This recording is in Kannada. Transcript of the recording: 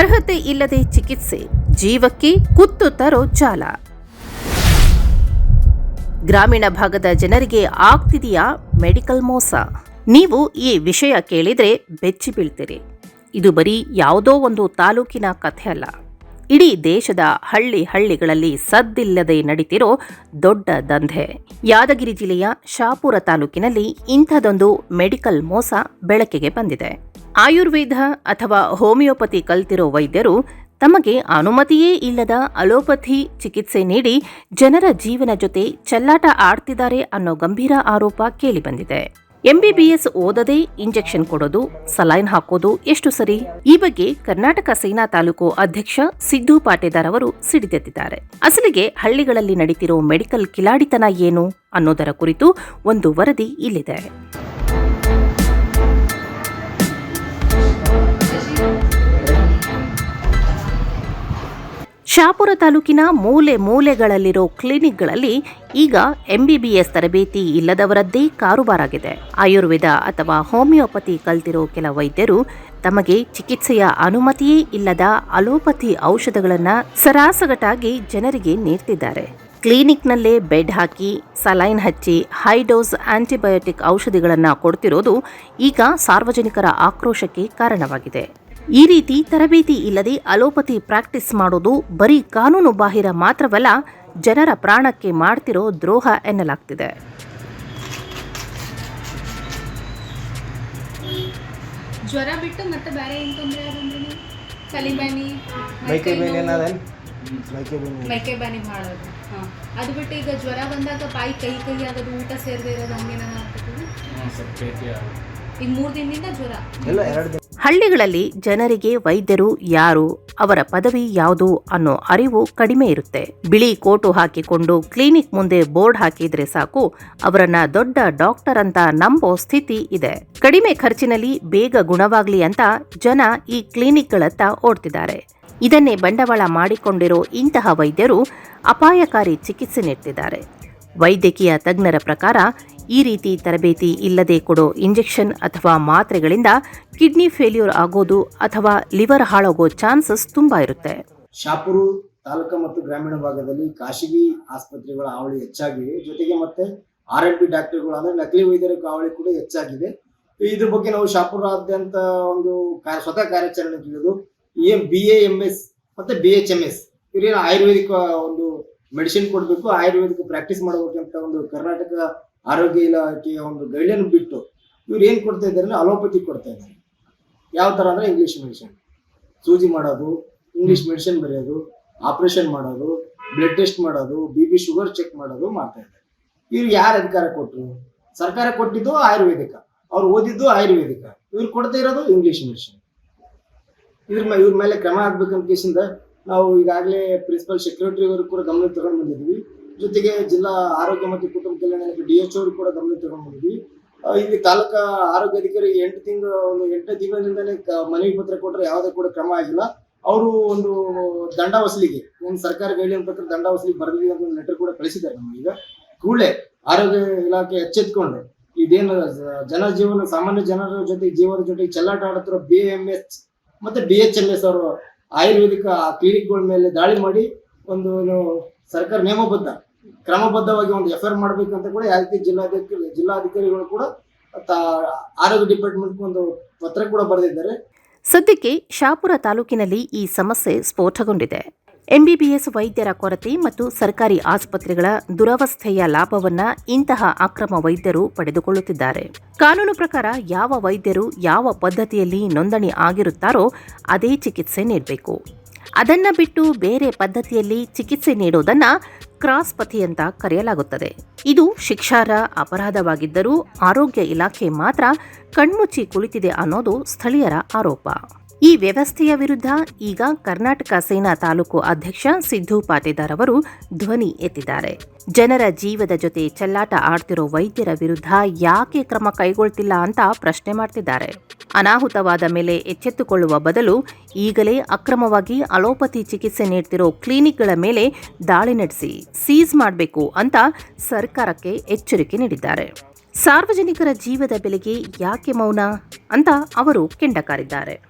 ಅರ್ಹತೆ ಇಲ್ಲದೆ ಚಿಕಿತ್ಸೆ, ಜೀವಕ್ಕೆ ಕುತ್ತು ತರೋ ಜಾಲ. ಗ್ರಾಮೀಣ ಭಾಗದ ಜನರಿಗೆ ಆಗ್ತಿದೆಯಾ ಮೆಡಿಕಲ್ ಮೋಸ? ನೀವು ಈ ವಿಷಯ ಕೇಳಿದ್ರೆ ಬೆಚ್ಚಿ ಬೀಳ್ತೀರಿ. ಇದು ಬರೀ ಯಾವುದೋ ಒಂದು ತಾಲೂಕಿನ ಕಥೆ ಅಲ್ಲ. ಇಡೀ ದೇಶದ ಹಳ್ಳಿ ಹಳ್ಳಿಗಳಲ್ಲಿ ಸದ್ದಿಲ್ಲದೆ ನಡೀತಿರೋ ದೊಡ್ಡ ದಂಧೆ. ಯಾದಗಿರಿ ಜಿಲ್ಲೆಯ ಶಾಪುರ ತಾಲೂಕಿನಲ್ಲಿ ಇಂಥದೊಂದು ಮೆಡಿಕಲ್ ಮೋಸ ಬೆಳಕಿಗೆ ಬಂದಿದೆ. ಆಯುರ್ವೇದ ಅಥವಾ ಹೋಮಿಯೋಪತಿ ಕಲ್ತಿರೋ ವೈದ್ಯರು ತಮಗೆ ಅನುಮತಿಯೇ ಇಲ್ಲದ ಅಲೋಪತಿ ಚಿಕಿತ್ಸೆ ನೀಡಿ ಜನರ ಜೀವನ ಜೊತೆ ಚೆಲ್ಲಾಟ ಆಡ್ತಿದ್ದಾರೆ ಅನ್ನೋ ಗಂಭೀರ ಆರೋಪ ಕೇಳಿಬಂದಿದೆ. ಎಂಬಿಬಿಎಸ್ ಓದದೆ ಇಂಜೆಕ್ಷನ್ ಕೊಡೋದು, ಸಲೈನ್ ಹಾಕೋದು ಎಷ್ಟು ಸರಿ? ಈ ಬಗ್ಗೆ ಕರ್ನಾಟಕ ಸೇನಾ ತಾಲೂಕು ಅಧ್ಯಕ್ಷ ಸಿದ್ದು ಪಾಟೇದಾರ್ ಅವರು ಸಿಡಿದೆದ್ದಿದ್ದಾರೆ ಅಸಲಿಗೆ ಹಳ್ಳಿಗಳಲ್ಲಿ ನಡೀತಿರೋ ಮೆಡಿಕಲ್ ಕಿಲಾಡಿತನ ಏನು ಅನ್ನೋದರ ಕುರಿತು ಒಂದು ವರದಿ ಇಲ್ಲಿದೆ. ಶಾಪುರ ತಾಲೂಕಿನ ಮೂಲೆ ಮೂಲೆಗಳಲ್ಲಿರೋ ಕ್ಲಿನಿಕ್ಗಳಲ್ಲಿ ಈಗ ಎಂಬಿಬಿಎಸ್ ತರಬೇತಿ ಇಲ್ಲದವರದ್ದೇ ಕಾರುಬಾರಾಗಿದೆ. ಆಯುರ್ವೇದ ಅಥವಾ ಹೋಮಿಯೋಪತಿ ಕಲ್ತಿರೋ ಕೆಲ ವೈದ್ಯರು ತಮಗೆ ಚಿಕಿತ್ಸೆಯ ಅನುಮತಿಯೇ ಇಲ್ಲದ ಅಲೋಪತಿ ಔಷಧಗಳನ್ನು ಸರಾಸಗಟಾಗಿ ಜನರಿಗೆ ನೀಡ್ತಿದ್ದಾರೆ. ಕ್ಲಿನಿಕ್ನಲ್ಲೇ ಬೆಡ್ ಹಾಕಿ, ಸಲೈನ್ ಹಚ್ಚಿ ಹೈ ಡೋಸ್ ಆಂಟಿಬಯೋಟಿಕ್ ಔಷಧಿಗಳನ್ನು ಕೊಡ್ತಿರೋದು ಈಗ ಸಾರ್ವಜನಿಕರ ಆಕ್ರೋಶಕ್ಕೆ ಕಾರಣವಾಗಿದೆ. ಈ ರೀತಿ ತರಬೇತಿ ಇಲ್ಲದೆ ಅಲೋಪತಿ ಪ್ರಾಕ್ಟೀಸ್ ಮಾಡೋದು ಬರೀ ಕಾನೂನು ಬಾಹಿರ ಮಾತ್ರವಲ್ಲ ಜನರ ಪ್ರಾಣಕ್ಕೆ ಮಾಡ್ತಿರೋ ದ್ರೋಹ ಎನ್ನಲಾಗ್ತಿದೆ. ಜ್ವರ ಬಿಟ್ಟು ಮತ್ತೆ ಬೇರೆ ಏನು ತೊಂದರೆ ಅದಂದ್ರೆ ಮೈಕೈ ಬೇನೆ ಅದು ಹಾಂ. ಅದು ಬಿಟ್ಟು ಈಗ ಜ್ವರ ಬಂದಾಗ ಬಾಯಿ ಕೈ ಕೈ ಆಗೋದು ಊಟ ಸೇರದೆ ಇರೋದು ಆಗ್ತದೆ ಈಗ ಮೂರು ದಿನದಿಂದ ಜ್ವರ. ಹಳ್ಳಿಗಳಲ್ಲಿ ಜನರಿಗೆ ವೈದ್ಯರು ಯಾರು, ಅವರ ಪದವಿ ಯಾವುದು ಅನ್ನೋ ಅರಿವು ಕಡಿಮೆ ಇರುತ್ತೆ. ಬಿಳಿ ಕೋಟು ಹಾಕಿಕೊಂಡು ಕ್ಲಿನಿಕ್ ಮುಂದೆ ಬೋರ್ಡ್ ಹಾಕಿದ್ರೆ ಸಾಕು, ಅವರನ್ನ ದೊಡ್ಡ ಡಾಕ್ಟರ್ ಅಂತ ನಂಬೋ ಸ್ಥಿತಿ ಇದೆ. ಕಡಿಮೆ ಖರ್ಚಿನಲ್ಲಿ ಬೇಗ ಗುಣವಾಗ್ಲಿ ಅಂತ ಜನ ಈ ಕ್ಲಿನಿಕ್ಗಳತ್ತ ಓಡ್ತಿದ್ದಾರೆ. ಇದನ್ನೇ ಬಂಡವಾಳ ಮಾಡಿಕೊಂಡಿರೋ ಇಂತಹ ವೈದ್ಯರು ಅಪಾಯಕಾರಿ ಚಿಕಿತ್ಸೆ ನೀಡ್ತಿದ್ದಾರೆ. ವೈದ್ಯಕೀಯ ತಜ್ಞರ ಪ್ರಕಾರ ಈ ರೀತಿ ತರಬೇತಿ ಇಲ್ಲದೆ ಕೊಡೋ ಇಂಜೆಕ್ಷನ್ ಅಥವಾ ಮಾತ್ರೆಗಳಿಂದ ಕಿಡ್ನಿ ಫೇಲ್ಯೂರ್ ಆಗೋದು ಅಥವಾ ಲಿವರ್ ಹಾಳಾಗೋ ಚಾನ್ಸಸ್ ತುಂಬಾ ಇರುತ್ತೆ. ಶಾಪುರು ತಾಲೂಕಾ ಮತ್ತು ಗ್ರಾಮೀಣ ಭಾಗದಲ್ಲಿ ಖಾಸಗಿ ಆಸ್ಪತ್ರೆಗಳ ಹಾವಳಿ ಹೆಚ್ಚಾಗಿವೆ ಜೊತೆಗೆ ಮತ್ತೆ ಆರ್ ಎಂ ಪಿ ಡಾಕ್ಟರ್ಗಳು ಅಂದ್ರೆ ನಕಲಿ ವೈದ್ಯರ ಹಾವಳಿ ಕೂಡ ಹೆಚ್ಚಾಗಿದೆ. ಇದ್ರ ಬಗ್ಗೆ ನಾವು ಶಾಪುರಾದ್ಯಂತ ಒಂದು ಸ್ವತಃ ಕಾರ್ಯಾಚರಣೆ ತಿಳಿದು ಏನ್ ಬಿ ಎ ಎಂ ಎಸ್ ಮತ್ತೆ ಬಿ ಎಚ್ ಎಂ ಎಸ್ ಇವ್ರೇನು ಆಯುರ್ವೇದಿಕ್ ಒಂದು ಮೆಡಿಸಿನ್ ಕೊಡಬೇಕು, ಆಯುರ್ವೇದಿಕ್ ಪ್ರಾಕ್ಟೀಸ್ ಮಾಡಬೇಕಂತ ಒಂದು ಕರ್ನಾಟಕ ಆರೋಗ್ಯ ಇಲಾಖೆಯ ಒಂದು ಗೈಡ್ಲೈನ್ ಬಿಟ್ಟು ಇವ್ರು ಏನು ಕೊಡ್ತಾ ಇದ್ದಾರೆ ಅಲೋಪತಿ ಕೊಡ್ತಾ ಇದ್ದಾರೆ. ಯಾವ ತರ ಅಂದ್ರೆ ಇಂಗ್ಲೀಷ್ ಮೆಡಿಸಿನ್ ಸೂಜಿ ಮಾಡೋದು ಇಂಗ್ಲಿಷ್ ಮೆಡಿಸಿನ್ ಬರೆಯೋದು ಆಪರೇಷನ್ ಮಾಡೋದು ಬ್ಲಡ್ ಟೆಸ್ಟ್ ಮಾಡೋದು ಬಿ ಪಿ ಶುಗರ್ ಚೆಕ್ ಮಾಡೋದು ಮಾಡ್ತಾ ಇದ್ದಾರೆ. ಇವ್ರು ಯಾರು ಅಧಿಕಾರ ಕೊಟ್ಟರು ಸರ್ಕಾರ ಕೊಟ್ಟಿದ್ದು ಆಯುರ್ವೇದಿಕ. ಅವ್ರು ಓದಿದ್ದು ಆಯುರ್ವೇದಿಕ. ಇವ್ರು ಕೊಡ್ತಾ ಇರೋದು ಇಂಗ್ಲೀಷ್ ಮೆಡಿಸಿನ್ ಇದ್ರ ಮೇಲೆ ಇವ್ರ ಮೇಲೆ ಕ್ರಮ ಆಗ್ಬೇಕಂತ ಕೇಸಿಂದ ನಾವು ಈಗಾಗಲೇ ಪ್ರಿನ್ಸಿಪಲ್ ಸೆಕ್ರೆಟರಿ ಅವರು ಕೂಡ ಗಮನ ತಗೊಂಡು ಬಂದಿದ್ವಿ ಜೊತೆಗೆ ಜಿಲ್ಲಾ ಆರೋಗ್ಯ ಮತ್ತು ಕುಟುಂಬ ಕಲ್ಯಾಣ ಎಚ್ ಅವರು ಕೂಡ ಗಮನ ತಗೊಂಡು ಬಂದಿದ್ವಿ ಇಲ್ಲಿ ತಾಲೂಕಾ ಆರೋಗ್ಯ ಅಧಿಕಾರಿ ಎಂಟು ತಿಂಗಳು ಒಂದು ಎಂಟು ತಿಂಗಳಿನಿಂದಲೇ ಮನವಿ ಪತ್ರ ಕೊಟ್ಟರೆ ಯಾವುದೇ ಕೂಡ ಕ್ರಮ ಆಗಿಲ್ಲ. ಅವರು ಒಂದು ದಂಡ ವಸೂಲಿಗೆ ಒಂದು ಸರ್ಕಾರ ಗೈಡ್ಲೈನ್ ಪ್ರಕಾರ ದಂಡ ವಸೂಲಿಗೆ ಬರಲಿ ಅಂತ ಒಂದು ಲೆಟರ್ ಕೂಡ ಕಳಿಸಿದ್ದಾರೆ ನಮಗೆ ಈಗ. ಕೂಡಲೇ ಆರೋಗ್ಯ ಇಲಾಖೆ ಎಚ್ಚೆತ್ಕೊಂಡು ಇದೇನು ಜನ ಜೀವನ, ಸಾಮಾನ್ಯ ಜನರ ಜೊತೆ ಜೀವನ ಜೊತೆ ಚೆಲ್ಲಾಟ ಆಡುತ್ತಿರೋ ಬಿ ಎಂ ಎಸ್ ಮತ್ತೆ ಬಿ ಎಚ್ ಎಂ ಎಸ್ ಅವರು ಆಯುರ್ವೇದಿಕ ಕ್ಲಿನಿಕ್ಗಳ ಮೇಲೆ ದಾಳಿ ಮಾಡಿ ಒಂದು ಸರ್ಕಾರ ನಿಯಮಬದ್ಧ ಕ್ರಮಬದ್ಧವಾಗಿ ಒಂದು ಎಫ್ ಐ ಆರ್ ಕೂಡ ರೀತಿ ಜಿಲ್ಲಾಧಿಕಾರಿ ಜಿಲ್ಲಾಧಿಕಾರಿಗಳು ಕೂಡ ಆರೋಗ್ಯ ಡಿಪಾರ್ಟ್ಮೆಂಟ್ ಒಂದು ಪತ್ರ ಕೂಡ ಬರೆದಿದ್ದಾರೆ. ಸದ್ಯಕ್ಕೆ ಶಾಪುರ ತಾಲೂಕಿನಲ್ಲಿ ಈ ಸಮಸ್ಯೆ ಸ್ಫೋಟಗೊಂಡಿದೆ. ಎಂಬಿಬಿಎಸ್ ವೈದ್ಯರ ಕೊರತೆ ಮತ್ತು ಸರ್ಕಾರಿ ಆಸ್ಪತ್ರೆಗಳ ದುರವಸ್ಥೆಯ ಲಾಭವನ್ನ ಇಂತಹ ಅಕ್ರಮ ವೈದ್ಯರು ಪಡೆದುಕೊಳ್ಳುತ್ತಿದ್ದಾರೆ. ಕಾನೂನು ಪ್ರಕಾರ ಯಾವ ವೈದ್ಯರು ಯಾವ ಪದ್ಧತಿಯಲ್ಲಿ ನೋಂದಣಿ ಆಗಿರುತ್ತಾರೋ ಅದೇ ಚಿಕಿತ್ಸೆ ನೀಡಬೇಕು. ಅದನ್ನ ಬಿಟ್ಟು ಬೇರೆ ಪದ್ಧತಿಯಲ್ಲಿ ಚಿಕಿತ್ಸೆ ನೀಡೋದನ್ನ ಕ್ರಾಸ್ ಪಥಿ ಅಂತ ಕರೆಯಲಾಗುತ್ತದೆ. ಇದು ಶಿಕ್ಷಾರ ಅಪರಾಧವಾಗಿದ್ದರೂ ಆರೋಗ್ಯ ಇಲಾಖೆ ಮಾತ್ರ ಕಣ್ಮುಚ್ಚಿ ಕುಳಿತಿದೆ ಅನ್ನೋದು ಸ್ಥಳೀಯರ ಆರೋಪ. ಈ ವ್ಯವಸ್ಥೆಯ ವಿರುದ್ಧ ಈಗ ಕರ್ನಾಟಕ ಸೇನಾ ತಾಲೂಕು ಅಧ್ಯಕ್ಷ ಸಿದ್ದು ಪಾಟೀದಾರ್ ಅವರು ಧ್ವನಿ ಎತ್ತಿದ್ದಾರೆ. ಜನರ ಜೀವದ ಜೊತೆ ಚೆಲ್ಲಾಟ ಆಡ್ತಿರೋ ವೈದ್ಯರ ವಿರುದ್ಧ ಯಾಕೆ ಕ್ರಮ ಕೈಗೊಳ್ತಿಲ್ಲ ಅಂತ ಪ್ರಶ್ನೆ ಮಾಡ್ತಿದ್ದಾರೆ. ಅನಾಹುತವಾದ ಮೇಲೆ ಎಚ್ಚೆತ್ತುಕೊಳ್ಳುವ ಬದಲು ಈಗಲೇ ಅಕ್ರಮವಾಗಿ ಅಲೋಪತಿ ಚಿಕಿತ್ಸೆ ನೀಡ್ತಿರೋ ಕ್ಲಿನಿಕ್ಗಳ ಮೇಲೆ ದಾಳಿ ನಡೆಸಿ ಸೀಸ್ ಮಾಡಬೇಕು ಅಂತ ಸರ್ಕಾರಕ್ಕೆ ಎಚ್ಚರಿಕೆ ನೀಡಿದ್ದಾರೆ. ಸಾರ್ವಜನಿಕರ ಜೀವದ ಬೆಲೆಗೆ ಯಾಕೆ ಮೌನ? ಅಂತ ಅವರು ಕೆಂಡಕಾರಿದ್ದಾರೆ.